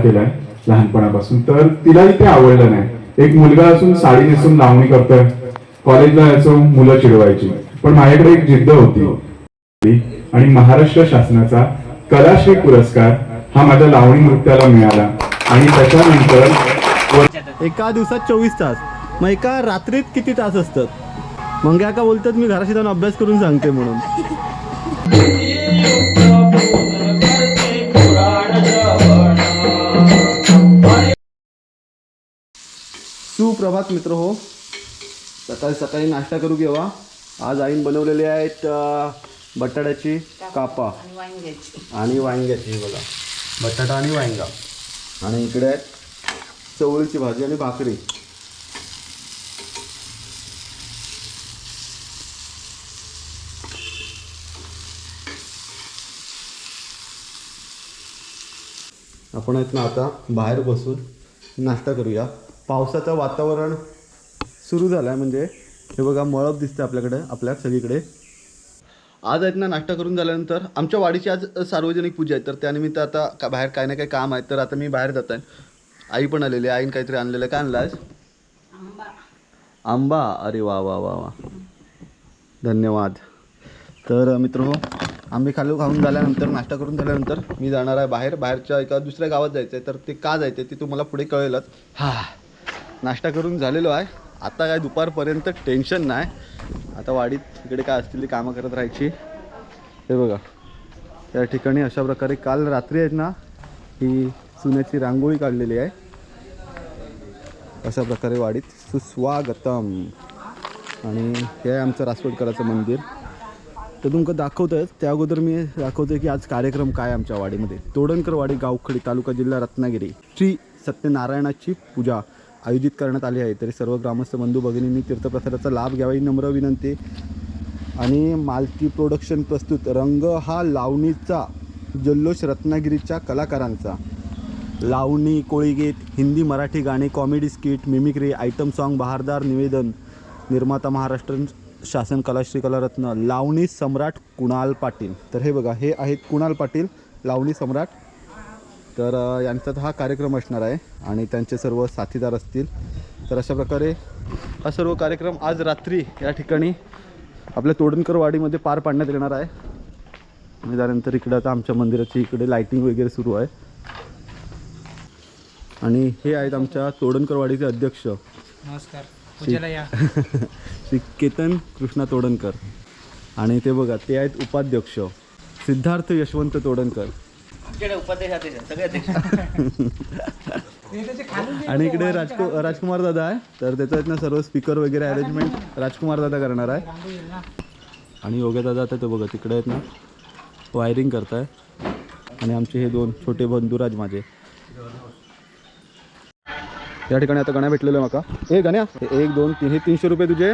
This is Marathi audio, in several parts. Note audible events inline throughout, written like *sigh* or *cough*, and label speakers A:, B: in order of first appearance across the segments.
A: केलाय लहानपणापासून. तर तिलाही ते आवडलं नाही. एक मुलगा असून साडी नेसून लावणी करतोय. कॉलेजला यायचो मुलं चिडवायची. पण माझ्याकडे एक जिद्द होती. आणि महाराष्ट्र शासनाचा कलाश्री पुरस्कार हा माझ्या लावणी नृत्याला मिळाला. आणि त्याच्यानंतर
B: एका दिवसात चोवीस तास. मग एका रात्रीत किती तास असतात? मग का बोलतात मी घराशी जाऊन अभ्यास करून सांगते म्हणून. *laughs* सुप्रभात मित्र हो. सकाळी सकाळी नाश्ता करू घेवा आज आईन बनवलेले आहेत बटाट्याची कापा
C: आणि वांग्याची
B: बघा. बटाटा आणि वांगा आणि इकडे आहेत चवळीची भाजी आणि भाकरी. आपण आहेत ना आता बाहेर बसून नाश्ता करूया. पावसाचं वातावरण सुरू झालं आहे म्हणजे हे बघा मळप दिसते आपल्याकडे आपल्या सगळीकडे. आज आहेत ना नाश्ता करून झाल्यानंतर आमच्या वाडीची आज सार्वजनिक पूजा आहे. तर त्यानिमित्त आता का बाहेर काय ना काही काम आहे. तर आता मी बाहेर जात आहे. आई पण आलेली आहे. आईने काहीतरी आणलेलं आहे. काय आणलं आज?
C: आंबा.
B: आंबा? अरे वा वा वा वा. धन्यवाद. तर मित्र हो आंबे खालू खाऊन झाल्यानंतर नाश्ता करून झाल्यानंतर मी जाणार आहे बाहेर. बाहेरच्या एका दुसऱ्या गावात जायचं आहे तर ते का जायचं आहे ते तुम्हाला पुढे कळेलच. हा. नाश्ता करून झालेलो आहे. आता काय दुपारपर्यंत टेन्शन नाही. आता वाडीत इकडे काय असतील ती कामं करत राहायची. हे बघा. त्या ठिकाणी अशा प्रकारे काल रात्री आहेत ना ही सुन्याची रांगोळी काढलेली आहे. अशा प्रकारे वाडीत सुस्वागतम. आणि हे आहे आमचं रासवडकराचं मंदिर. तर तुमकं आहे त्या अगोदर मी दाखवतो की आज कार्यक्रम काय आमच्या वाडीमध्ये. तोडणकरवाडी गावखडी तालुका जिल्हा रत्नागिरी. श्री सत्यनारायणाची पूजा. आयोजित करण्यात आले आहे. तरी सर्व ग्रामस्थ बंधू भगिनींनी तीर्थप्रसादाचा लाभ घ्यावा ही नम्र विनंती. आणि मालकी प्रोडक्शन प्रस्तुत रंग हा लावणीचा जल्लोष रत्नागिरीच्या कलाकारांचा. लावणी कोळीगीत हिंदी मराठी गाणे comedy skit mimicry item song बहारदार निवेदन निर्माता महाराष्ट्र शासन कलाश्री कलारत्न लावणी सम्राट कुणाल पाटील. तर हे बघा हे आहेत कुणाल पाटील लावणी सम्राट तर यांचा हा कार्यक्रम असणार आहे आणि त्यांचे सर्व साथीदार असतील. तर अशा प्रकारे हा सर्व कार्यक्रम आज रात्री या ठिकाणी आपल्या तोडणकर वाडीमध्ये पार पाडण्यात येणार आहे. आणि त्यानंतर इकडे आता आमच्या मंदिराची इकडे लाईटिंग वगैरे सुरू आहे. आणि हे आहेत आमच्या तोडणकरवाडीचे अध्यक्ष.
D: नमस्कार. *laughs*
B: श्री केतन कृष्णा तोडणकर. आणि ते बघा ते आहेत उपाध्यक्ष. सिद्धार्थ यशवंत तोडणकर. आणि इकडे राजको राजकुमार दादा आहे. तर त्याचं आहेत ना सर्व स्पीकर वगैरे अरेंजमेंट राजकुमार दादा करणार आहे. आणि योग्य दादा आता ते बघा तिकडे आहेत ना वायरिंग करताय. आणि आमचे हे दोन छोटे बंधुराज माझे. या ठिकाणी आता गण्या भेटलेलं आहे माका. ए गण्या हे एक दोन तीन हे तीनशे रुपये तुझे?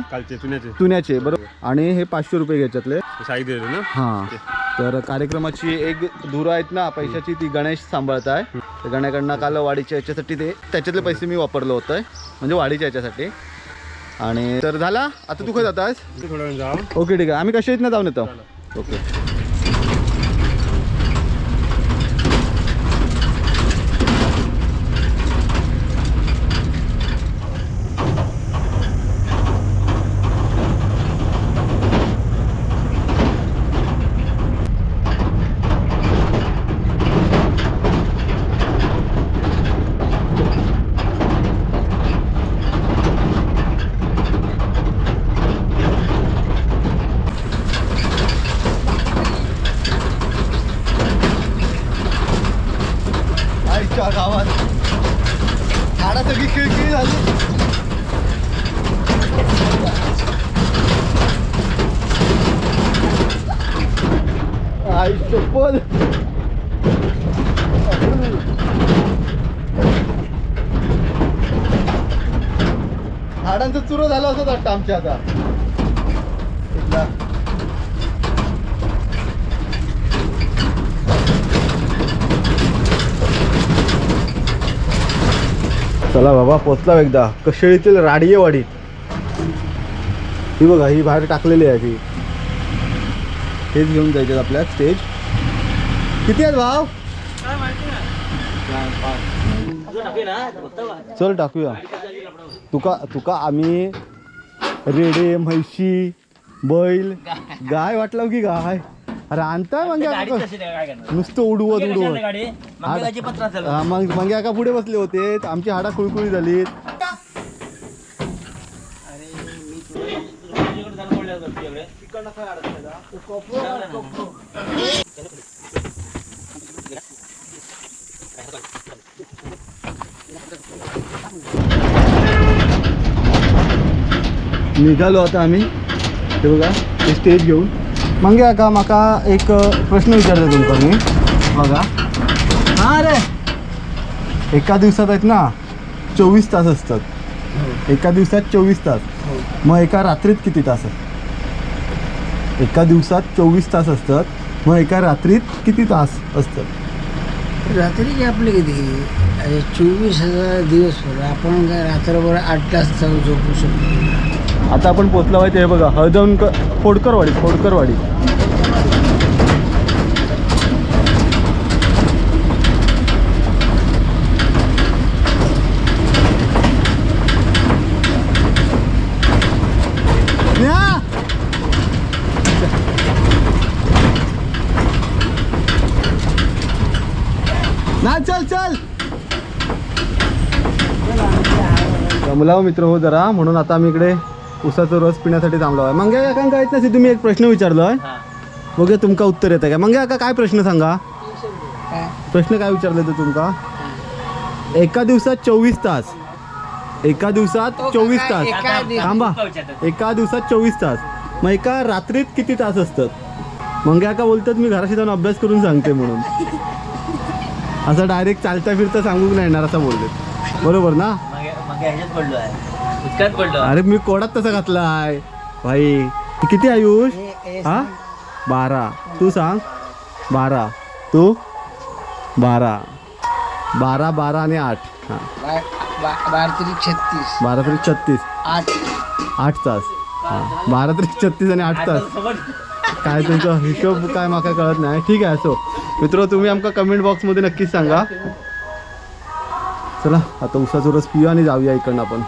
E: चुन्याचे
B: बरोबर. आणि हे पाचशे रुपये घ्यायच्यातले.
E: साई दिले ना?
B: हां. तर कार्यक्रमाची एक धुरा आहेत ना पैशाची ती गणेश सांभाळत आहे. तर गण्याकडनं काल वाडीच्या याच्यासाठी ते त्याच्यातले पैसे मी वापरलं होतं म्हणजे वाडीच्या याच्यासाठी. आणि तर झाला? आता तू काय जात आहेस ओके ठीक आहे. आम्ही कशा ना जाऊन येतो. ओके आईच्या गावात झाडा सगळी खिळखिळी झाली आई चप्पल झाडांचं चुरो आहेत आमच्या आता. चला बाबा पोचला एकदा. कशेळीतील राडियेवाडी ही बघा ही बाहेर टाकलेली आहे ती. हेच घेऊन जायचे आपल्या स्टेज. किती आहेत भाव? चल टाकूया. तुका तुका आम्ही रेडे म्हैशी बैल. गाय वाटलं की गाय. अरे आणताय मग नुसतं उडवत उडवत. हा, मग मग का पुढे बसले होते? आमची हाडा खुळखुळी झाली निघालो आता आम्ही. हे बघा ते स्टेज घेऊन. मग का म्हाका एक प्रश्न विचारला तुमका मी बघा. हां रे. एका दिवसात आहेत ना चोवीस तास असतात. एका दिवसात चोवीस तास. मग एका रात्रीत किती तास असतात एका दिवसात चोवीस तास असतात. मग एका रात्रीत किती तास असतात?
E: रात्रीचे आपले किती? अरे चोवीस हजार दिवस भर आपण काय रात्रभर आठ तास जाऊ झोपू शकतो.
B: आता आपण पोचलो आहे ते बघा हळदवून फोडकरवाडी फोडकरवाडी! ना चल चल. जमलाव मित्र हो जरा म्हणून आता आम्ही इकडे उसाचा रस पिण्यासाठी थांबलो आहे. मंग्या काका काय नसे तुम्ही एक प्रश्न विचारलोय. बघूया तुमका उत्तर येतं काय मंग्या काका काय प्रश्न सांगा? प्रश्न काय विचारले तर तुमका? एका दिवसात चोवीस तास. एका दिवसात चोवीस तास.
E: एका दिवसात-
B: थांबा. एका दिवसात चोवीस तास. मग एका रात्रीत किती तास असतात? मंग्या का बोलतात मी घराशी जाऊन अभ्यास करून सांगते म्हणून. असं डायरेक्ट चालता फिरता सांगू नाही येणार असं बोलले. बरोबर ना? अरे मी कोडात तसा घातला आहे. भाई किती आयुष? हा? बारा. तू सांग. बारा. तू? बारा. बारा बारा आणि आठ. हां.
E: बारा तरी छत्तीस.
B: बारा तरी छत्तीस.
E: आठ.
B: आठ तास. हां. बारा तरी छत्तीस आणि आठ तास. काय तुमचा हिशोब काय माका कळत नाही. ठीक आहे असो. मित्र तुम्ही आमका कमेंट बॉक्समध्ये नक्कीच सांगा. चला आता उसाचा रस पिऊया आणि जाऊया इकडनं आपण.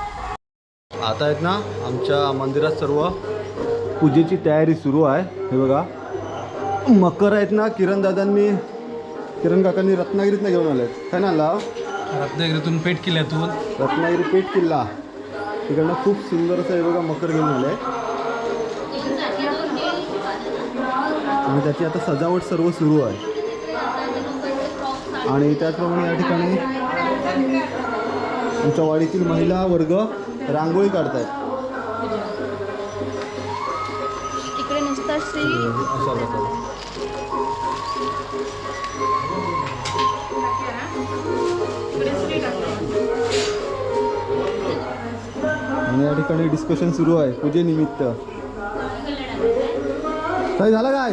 B: आता आहेत ना आमच्या मंदिरात सर्व पूजेची तयारी सुरू आहे. हे बघा. मकर आहेत ना किरण दादांनी किरण काकांनी रत्नागिरीतनं घेऊन आले काय ना आणला
D: रत्नागिरीतून पेट किल्ल्यातून
B: रत्नागिरी पेठ किल्ला. तिकडनं खूप सुंदर असं हे बघा मकर घेऊन आलंय आणि त्याची आता सजावट सर्व सुरू आहे. आणि त्याचप्रमाणे या ठिकाणी आमच्या वाडीतील महिला वर्ग रांगोळी काढतायत.
F: इकडे नुसता श्री
B: अशा प्रकारे. आणि या ठिकाणी डिस्कशन सुरू आहे पूजेनिमित्त काय झालं काय?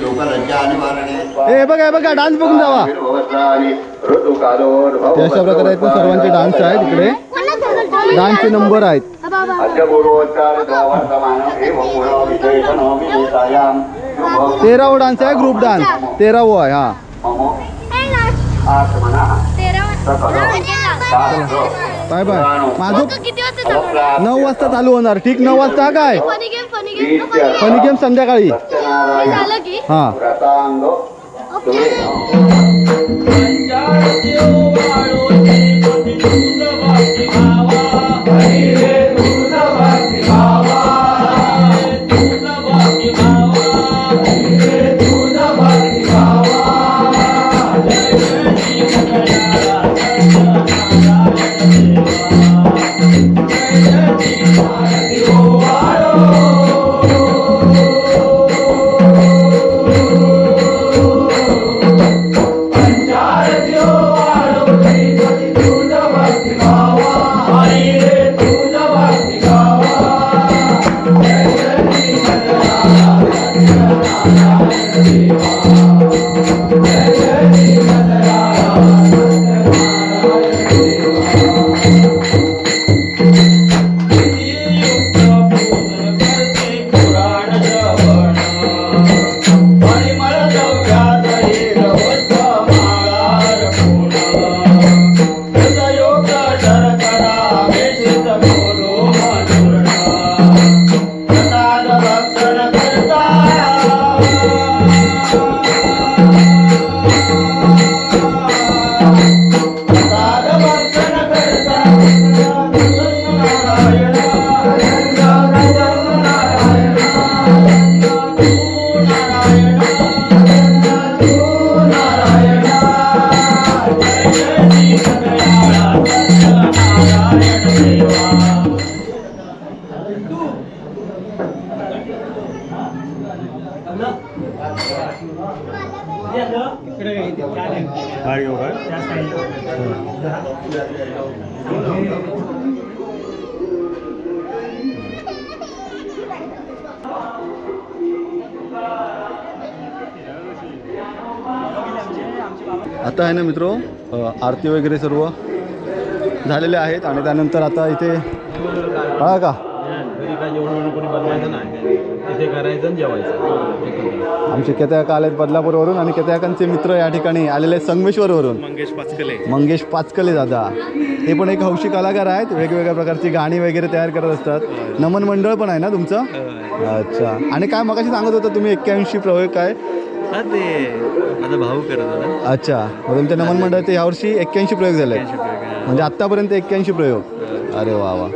G: लोकलज्जा
B: ए बघा हे बघा डान्स बघून जावा. ते अशा प्रकारे सर्वांचे डान्स आहेत इकडे. डान्सचे नंबर आहेत. तेरावं डान्स आहे ग्रुप डान्स तेरावं आहे हा. Bye bye. माझं
F: किती वाजता चालू
B: नऊ वाजता चालू होणार. ठीक नऊ वाजता काय?
F: फनी गेम
B: संध्याकाळी.
F: हा
B: हां. आता आहे ना मित्र आरती वगैरे सर्व झालेले आहेत आणि त्यानंतर आता इथे कळा का?
H: जेवण कोणी बनवायचं नाही. तिथे करायचं आणि जेवायचं.
B: आमचे केत्याका आलेत बदलापूरवरून आणि केत्याकांचे मित्र या ठिकाणी आलेले आहेत संगमेश्वरवरून.
H: मंगेश पाचकले.
B: मंगेश पाचकले दादा. हे पण एक हौशी कलाकार आहेत वेगवेगळ्या प्रकारची गाणी वगैरे तयार करत असतात. नमन मंडळ पण आहे ना तुमचं? अच्छा. आणि काय मगाशी सांगत होता तुम्ही एक्क्याऐंशी प्रयोग काय?
H: हा ते माझा भाऊ करत होता.
B: अच्छा. मग तुमच्या नमन मंडळ ते यावर्षी एक्क्याऐंशी प्रयोग झाले म्हणजे आत्तापर्यंत एक्क्याऐंशी प्रयोग. अरे वा वा.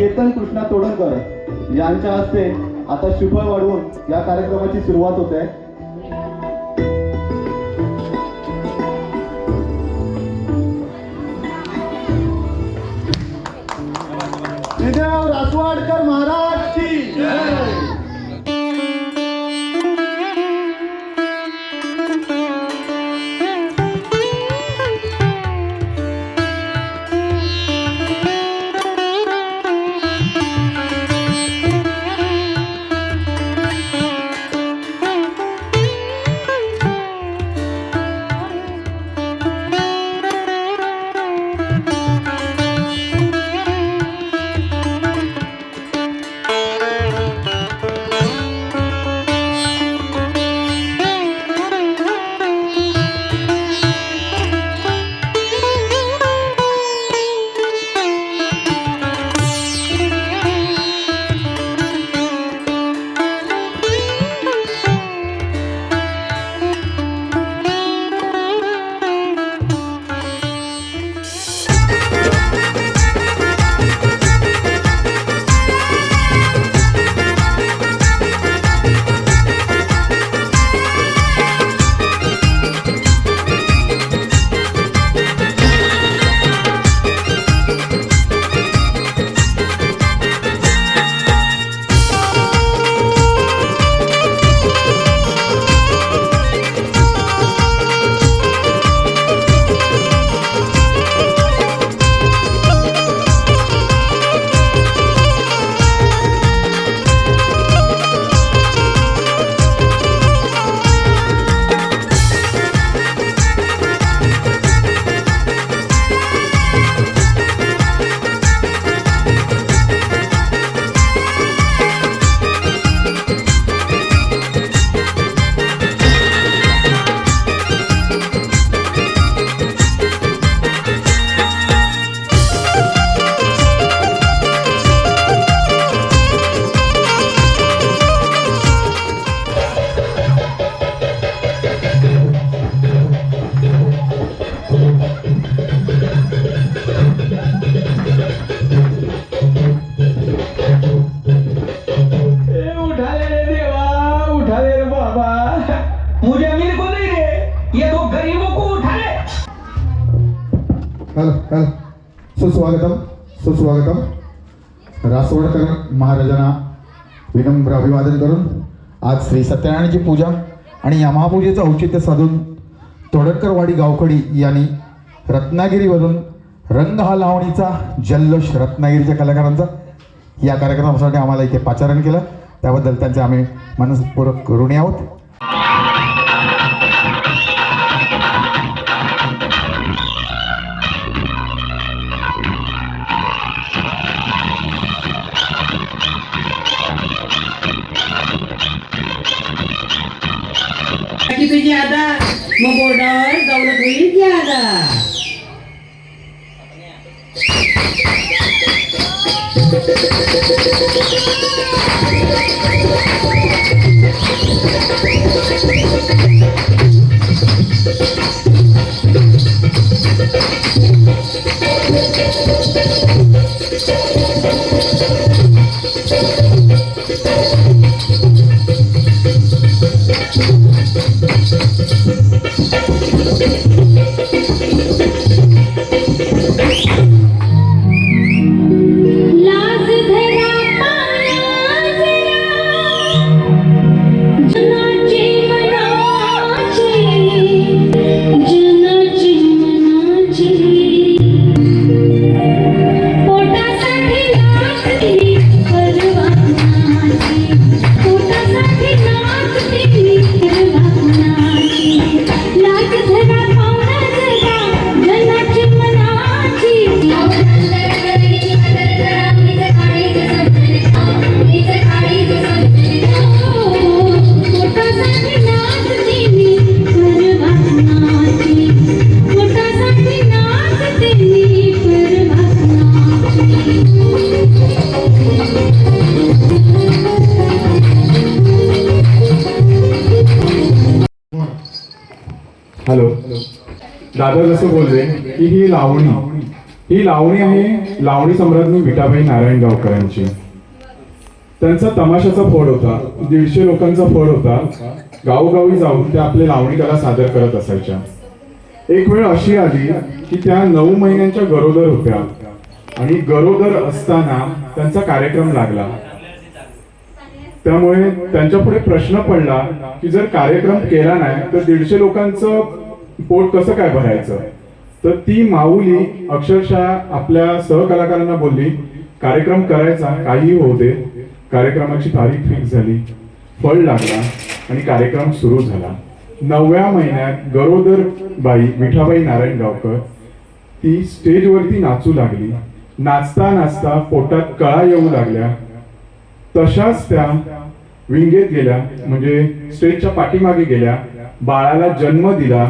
B: केतन कृष्णा तोडणकर यांच्या हस्ते आता शुभ वाढवून या कार्यक्रमाची सुरुवात होते रासवाडकर महाराज की
I: सुस्वागतम सुस्वागतम. रासवडकर महाराजांना विनम्र अभिवादन करून आज श्री सत्यनारायणाची पूजा आणि या महापूजेचं औचित्य साधून तोडकरवाडी गावखडी यांनी रत्नागिरीवरून रंग हा लावणीचा जल्लोष रत्नागिरीच्या कलाकारांचा या कार्यक्रमासाठी आम्हाला इथे पाचारण केलं. त्याबद्दल त्यांचे आम्ही मनपूर्वक ऋणी आहोत.
C: तो ज्यादा मैं बोल रहा हूँ दौलत Thank you.
A: दादा जसं बोलले की ही लावणी. ही लावणी आहे लावणी सम्राज्ञी विटाबाई नारायण गावकरांची त्यांचा तमाशाचा फळ होता दीडशे लोकांचा फळ होता गावोगावी जाऊन त्या आपले लावणी कला सादर करत असायच्या. एक वेळ अशी आली की त्या नऊ महिन्यांच्या गरोदर होत्या आणि गरोदर असताना त्यांचा कार्यक्रम लागला. त्यामुळे त्यांच्या पुढे प्रश्न पडला की जर कार्यक्रम केला नाही तर दीडशे लोकांचं पोट कसं काय भरायचं? तर ती माऊली अक्षरशः आपल्या सहकलाकारांना बोलली कार्यक्रम करायचा काही होऊ दे. कार्यक्रमाची तारीख फिक्स झाली फळ लागला आणि कार्यक्रम सुरू झाला. नवव्या महिन्यात गरोदर बाई विठाबाई नारायण गावकर ती स्टेजवरती नाचू लागली. नाचता नाचता पोटात कळा येऊ लागल्या. तशाच त्या विंगेत गेल्या म्हणजे स्टेजच्या पाठीमागे गेल्या. बाळाला जन्म दिला.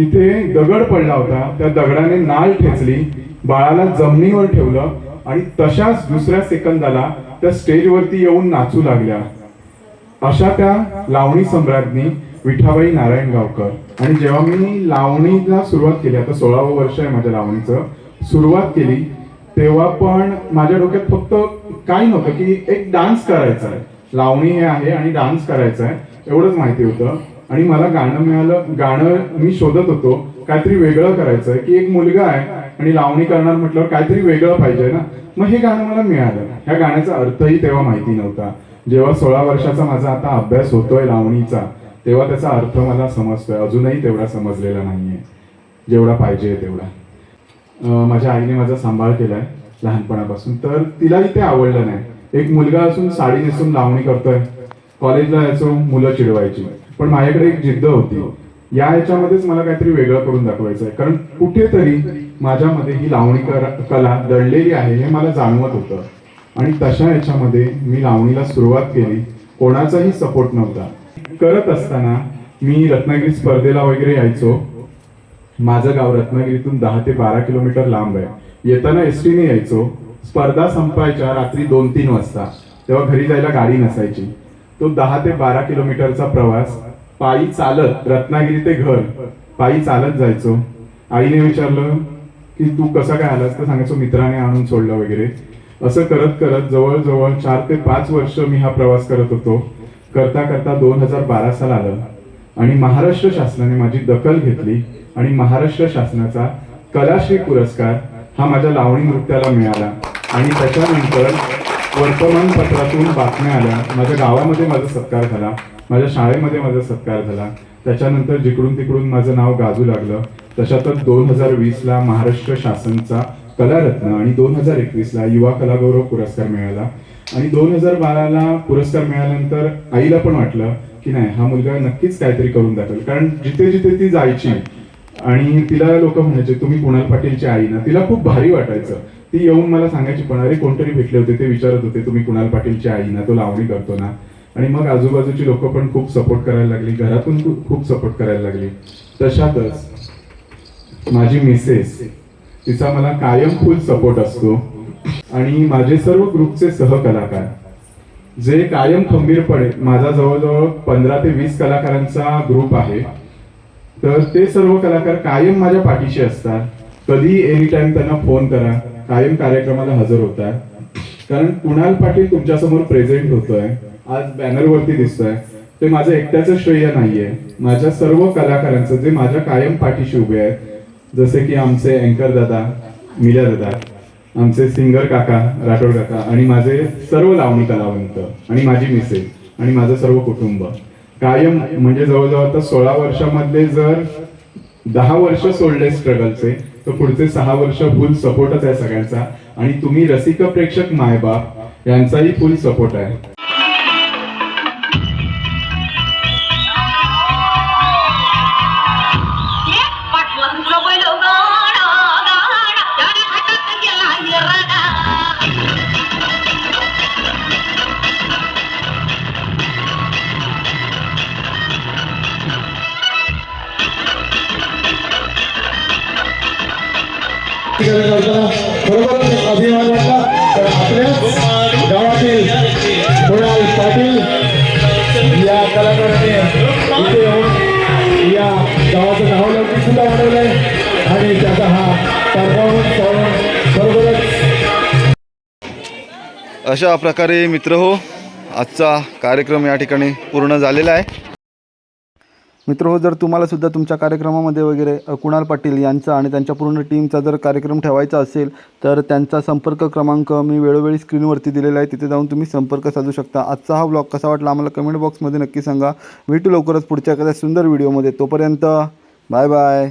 A: तिथे दगड पडला होता. त्या दगडाने नाल ठेचली बाळाला जमिनीवर ठेवलं आणि तशाच दुसऱ्या सेकंदाला त्या स्टेजवरती येऊन नाचू लागल्या. अशा त्या लावणी सम्राज्ञी विठाबाई नारायण गावकर. आणि जेव्हा मी लावणीला सुरुवात केली आता सोळावं वर्ष आहे माझ्या लावणीचं सुरुवात केली तेव्हा पण माझ्या डोक्यात फक्त काय नव्हतं की एक डान्स करायचा आहे. लावणी हे आहे आणि डान्स करायचा आहे एवढंच माहिती होतं. आणि मला गाणं मिळालं गाणं मी शोधत होतो. काहीतरी वेगळं करायचं की एक मुलगा आहे आणि लावणी करणार म्हटल्यावर काहीतरी वेगळं पाहिजे ना? मग हे गाणं मला मिळालं. ह्या गाण्याचा अर्थही तेव्हा माहिती नव्हता. जेव्हा सोळा वर्षाचा माझा आता अभ्यास होतोय लावणीचा तेव्हा त्याचा अर्थ मला समजतोय. अजूनही तेवढा समजलेला नाहीये. जेवढा पाहिजे तेवढा. माझ्या आईने माझा सांभाळ केलाय लहानपणापासून. तर तिलाही ते आवडलं नाही. एक मुलगा असून साडी नेसून लावणी करतोय. कॉलेजला यायचो मुलं चिडवायची. पण माझ्याकडे एक जिद्द होती. या याच्यामध्येच मला काहीतरी वेगळं करून दाखवायचं आहे. कारण कुठेतरी माझ्यामध्ये ही लावणी कला दडलेली आहे हे मला जाणवत होतं. आणि तशा याच्यामध्ये मी लावणीला सुरुवात केली. कोणाचाही सपोर्ट नव्हता. करत असताना मी रत्नागिरी स्पर्धेला वगैरे यायचो. माझं गाव रत्नागिरीतून दहा ते बारा किलोमीटर लांब आहे. येताना एस टीने यायचो. स्पर्धा संपायच्या रात्री दोन तीन वाजता. तेव्हा घरी जायला गाडी नसायची. तो दहा ते बारा किलोमीटरचा प्रवास. पायी चालत रत्नागिरी ते घर. पायी चालत जायचो. आईने विचारलं की तू कसा काय आलास? तर सांगायचो मित्राने आणून सोडलं वगैरे. असं करत करत जवळजवळ चार ते पाच वर्ष मी हा प्रवास करत होतो. करता करता दोन हजार बारा साल आलं. आणि महाराष्ट्र शासनाने माझी दखल घेतली. आणि महाराष्ट्र शासनाचा कलाश्री पुरस्कार हा माझ्या लावणी नृत्याला मिळाला. आणि त्याच्यानंतर वर्तमानपत्रातून बातम्या आल्या. माझ्या गावामध्ये माझा सत्कार झाला. माझ्या शाळेमध्ये माझा सत्कार झाला. त्याच्यानंतर जिकडून तिकडून माझं नाव गाजू लागलं. तशातच दोन हजार वीसला महाराष्ट्र शासनचा कलारत्न आणि दोन हजार एकवीसला युवा कलागौरव पुरस्कार मिळाला. आणि दोन हजार बाराला पुरस्कार मिळाल्यानंतर आईला पण वाटलं की नाही हा मुलगा नक्कीच काहीतरी करून दाखवेल. कारण जिथे जिथे ती जायची आणि तिला लोक म्हणायचे तुम्ही कुणाल पाटीलची आई ना? तिला खूप भारी वाटायचं. ती येऊन मला सांगायची पण अरे कोणतरी भेटले होते ते विचारत होते तुम्ही कुणाल पाटीलची आई ना तो लावणी करतो ना. आणि मग आजूबाजूची लोक पण खूप सपोर्ट करायला लागली घरातून खूप- सपोर्ट करायला लागली. तशातच माझी मिसेस तिचा मला कायम फुल सपोर्ट असतो. आणि माझे सर्व ग्रुपचे सहकलाकार जे कायम खंबीरपणे माझा जवळजवळ पंधरा ते वीस कलाकारांचा ग्रुप आहे तर ते सर्व कलाकार कायम माझ्या पाठीशी असतात. कधी एनी टाइम त्यांना फोन करा कायम कार्यक्रमाला हजर होत आहे. कारण कुणाल पाटील तुमच्यासमोर प्रेझेंट होतोय आज बॅनर वरती दिसतोय ते माझं एकट्याचं श्रेय नाहीये. माझ्या सर्व कलाकारांचं जे माझ्या कायम पाठीशी उभे आहेत जसे की आमचे अँकर दादा मिल्या दादा आमचे सिंगर काका राठोड काका आणि माझे सर्व लावणी कलावंत आणि माझी मिसेस आणि माझं सर्व कुटुंब. कायम म्हणजे जवळजवळ आता सोळा वर्षामधले जर दहा वर्ष सोडले स्ट्रगलचे तर पुढचे सहा वर्ष फुल सपोर्टच आहे सगळ्यांचा. आणि तुम्ही रसिक प्रेक्षक मायबाप यांचाही फुल सपोर्ट आहे.
I: अभिमान वाटला तर आपल्याच गावातील कुणाल पाटील या कलाकाराने इथे येऊन या गावाचं
J: हा परफॉर्मन्स
B: अशा प्रकारे मित्र हो आजचा कार्यक्रम या ठिकाणी पूर्ण झालेला आहे. मित्र हो जर तुम्हाला सुद्धा तुमच्या कार्यक्रमामध्ये वगैरे कुणाल पाटील यांचा आणि त्यांच्या पूर्ण टीमचा जर कार्यक्रम ठेवायचा असेल तर त्यांचा संपर्क क्रमांक मी वेळोवेळी स्क्रीनवरती दिलेला आहे. तिथे जाऊन तुम्ही संपर्क साधू शकता. आजचा हा ब्लॉग कसा वाटला आम्हाला कमेंट बॉक्समध्ये नक्की सांगा. भेटू लवकरच पुढच्या एखाद्या सुंदर व्हिडिओमध्ये. तोपर्यंत बाय बाय.